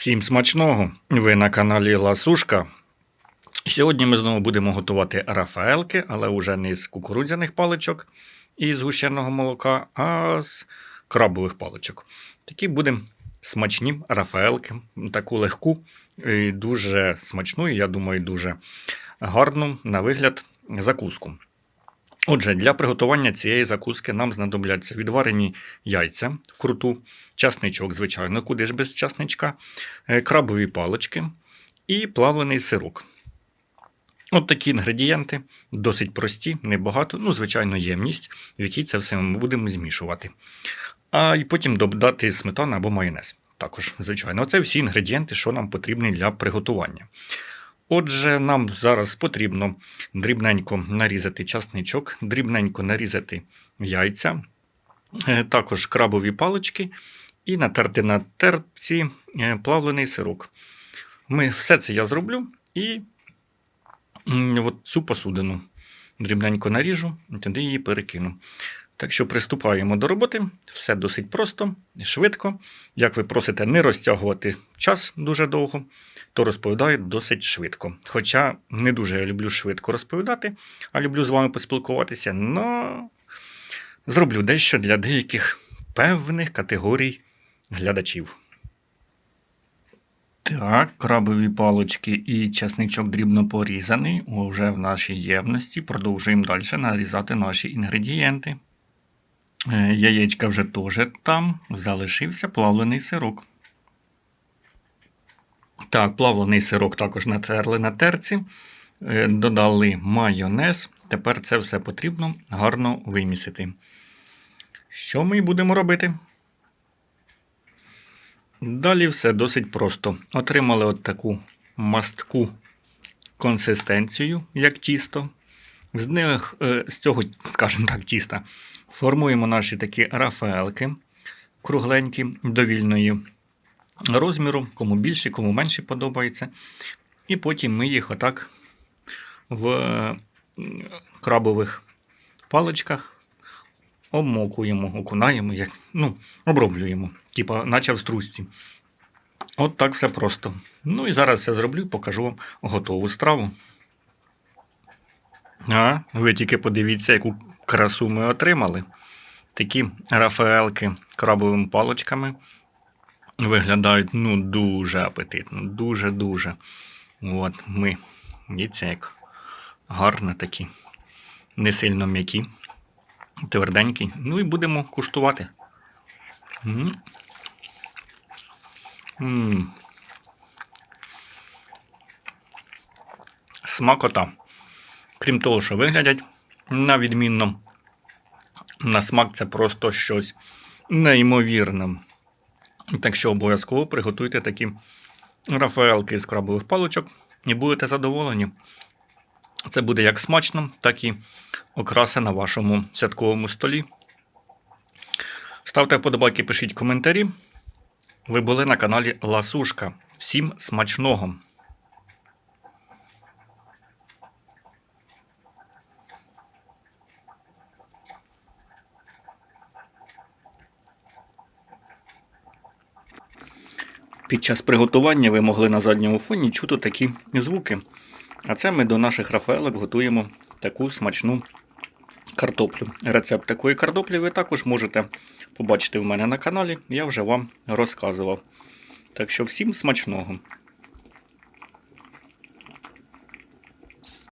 Всім смачного! Ви на каналі Ласушка. Сьогодні ми знову будемо готувати рафаелки, але вже не з кукурудзяних паличок і з гущеного молока, а з крабових паличок. Такі будемо смачні рафаелки, таку легку, і дуже смачну, і я думаю, дуже гарну на вигляд закуску. Отже, для приготування цієї закуски нам знадобляться відварені яйця вкруту, часничок, звичайно, куди ж без часничка, е, крабові палички і плавлений сирок. От такі інгредієнти, досить прості, небагато, ну, звичайно, ємність, в якій це все ми будемо змішувати. А і потім додати сметану або майонез. Також, звичайно, це всі інгредієнти, що нам потрібні для приготування. Отже, нам зараз потрібно дрібненько нарізати часничок, дрібненько нарізати яйця, е, також крабові палички і натерти на терці е, плавлений сирок. Ми все це я зроблю і от цю посудину дрібненько наріжу туди її перекину. Так що приступаємо до роботи. Все досить просто, швидко. Як ви просите не розтягувати час дуже довго, то розповідаю досить швидко. Хоча не дуже я люблю швидко розповідати, а люблю з вами поспілкуватися, але зроблю дещо для деяких певних категорій глядачів. Так, крабові палички і часничок дрібно порізаний. Уже в нашій ємності. Продовжуємо далі нарізати наші інгредієнти. Е, Яєчка вже теж там. Залишився плавлений сирок. Так, плавлений сирок також натерли на терці. Е, Додали майонез. Тепер це все потрібно гарно вимісити. Що ми будемо робити? Далі все досить просто. Отримали от таку мастку консистенцію, як тісто. З них, е, з цього, скажімо так, тіста формуємо наші такі рафаелки кругленькі, довільної розміру, кому більше, кому менше подобається. І потім ми їх отак в е, крабових паличках обмокуємо, окунаємо, як, ну, оброблюємо, типа, наче в стружці. От так все просто. Ну і зараз все зроблю, покажу вам готову страву. А, ви тільки подивіться, яку красу ми отримали. Такі рафаелки крабовими паличками виглядають ну, дуже апетитно, дуже-дуже. От ми, дивіться, як гарно такі, не сильно м'які, тверденькі. Ну і будемо куштувати. М. М. Смакота. Крім того, що виглядять на відмінно, на смак це просто щось неймовірне. Так що обов'язково приготуйте такі рафаелки з крабових паличок і будете задоволені. Це буде як смачно, так і окраса на вашому святковому столі. Ставте вподобайки, пишіть коментарі. Ви були на каналі Ласушка. Всім смачного! Під час приготування ви могли на задньому фоні чути такі звуки. А це ми до наших рафаелок готуємо таку смачну картоплю. Рецепт такої картоплі ви також можете побачити в мене на каналі, я вже вам розказував. Так що всім смачного!